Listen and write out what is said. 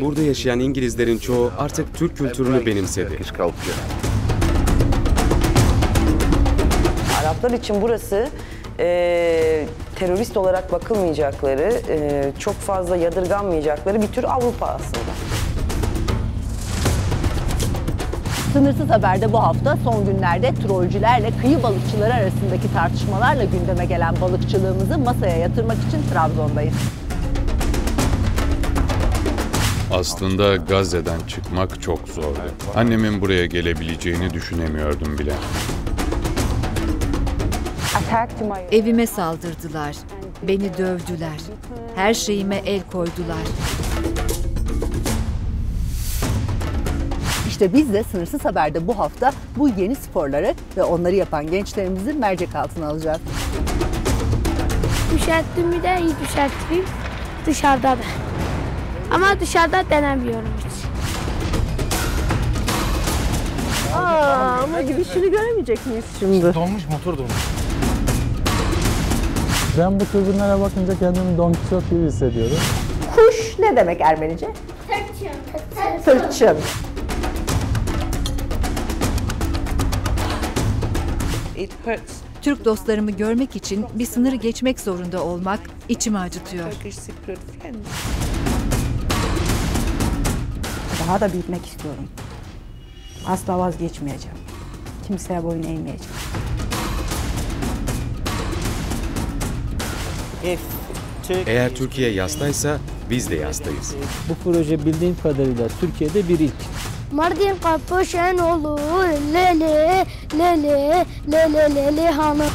Burada yaşayan İngilizlerin çoğu artık Türk kültürünü benimsedi. Araplar için burası e, terörist olarak bakılmayacakları, e, çok fazla yadırganmayacakları bir tür Avrupa aslında. Sınırsız Haber'de bu hafta son günlerde trolcülerle kıyı balıkçıları arasındaki tartışmalarla gündeme gelen balıkçılığımızı masaya yatırmak için Trabzon'dayız. Aslında Gazze'den çıkmak çok zordu. Annemin buraya gelebileceğini düşünemiyordum bile. Evime saldırdılar. Beni dövdüler. Her şeyime el koydular. İşte biz de Sınırsız Haber'de bu hafta bu yeni sporları ve onları yapan gençlerimizi mercek altına alacağız. Düşerttiğimi de iyi düşerttim. Dışarıda da. Ama dışarıda denemiyorum hiç. Aa, ama gidişini göremeyecek miyiz şimdi? Donmuş motor donmuş. Ben bu türbinlere bakınca kendimi Don Quixote gibi hissediyorum. Kuş ne demek Ermenice? Tırçın. Türk dostlarımı görmek için bir sınırı geçmek zorunda olmak içimi acıtıyor. Daha da büyütmek istiyorum. Asla vazgeçmeyeceğim. Kimseye boyun eğmeyeceğim. Eğer Türkiye yastaysa biz de yastayız. Bu proje bildiğim kadarıyla Türkiye'de bir ilk. Mardin kapı şen olur. Lele, lele, lele, lele hanım.